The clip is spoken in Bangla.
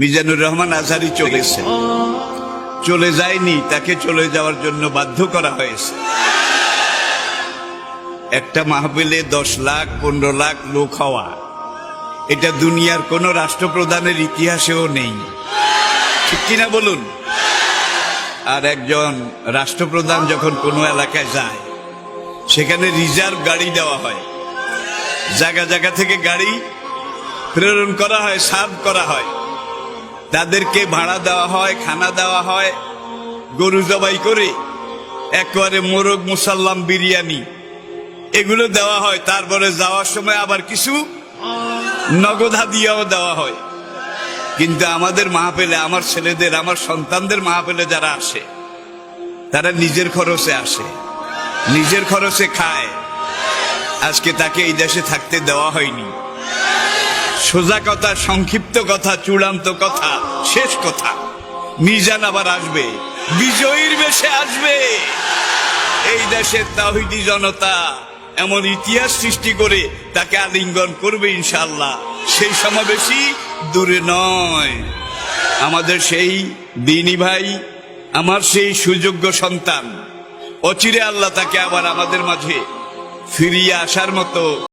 মিজানুর রহমান আজহারি চলেছে চলে যায়নি, তাকে চলে যাওয়ার জন্য বাধ্য করা হয়েছে। একটা মাহবিলে দশ লাখ, পনেরো লাখ লোক হওয়া, এটা দুনিয়ার কোন রাষ্ট্রপ্রধানের ইতিহাসেও নেই। ঠিক কিনা বলুন? আর একজন রাষ্ট্রপ্রধান যখন কোনো এলাকায় যায়, সেখানে রিজার্ভ গাড়ি দেওয়া হয়। জায়গা জায়গা থেকে গাড়ি প্রেরণ করা হয়, সার্ভ করা হয়। তাদেরকে ভাড়া দেওয়া হয়, খানা দেওয়া হয়, গরু জবাই করে, একবারে মোরগ মুসাল্লাম বিরিয়ানি। এগুলো দেওয়া হয়, তারপরে যাওয়ার সময় আবার কিছু নগদ হাদিয়াও দেওয়া হয়। কিন্তু আমাদের মাহফিলে, আমার ছেলেদের, আমার সন্তানদের মাহফিলে যারা আসে, তারা নিজের খরচে আসে, নিজের খরচে খায়। আজকে তাকে এই দেশে থাকতে দেওয়া হয়নি। সোজা কথা, সংক্ষিপ্ত কথা, চূড়ান্ত কথা, শেষ কথা। মিজান আবার আসবে। বিজয়ীর বেশে আসবে। এই দেশের তাহিদি জনতা এমন ইতিহাস সৃষ্টি করে তাকে আলিঙ্গন করবে ইনশাল্লাহ সেই সমাবেশই দূরে নয়। আমাদের সেই দিনী ভাই, আমার সেই সুযোগ্য সন্তান। অচিরে আল্লাহ তাকে আবার আমাদের মাঝে ফিরিয়ে আসার মতো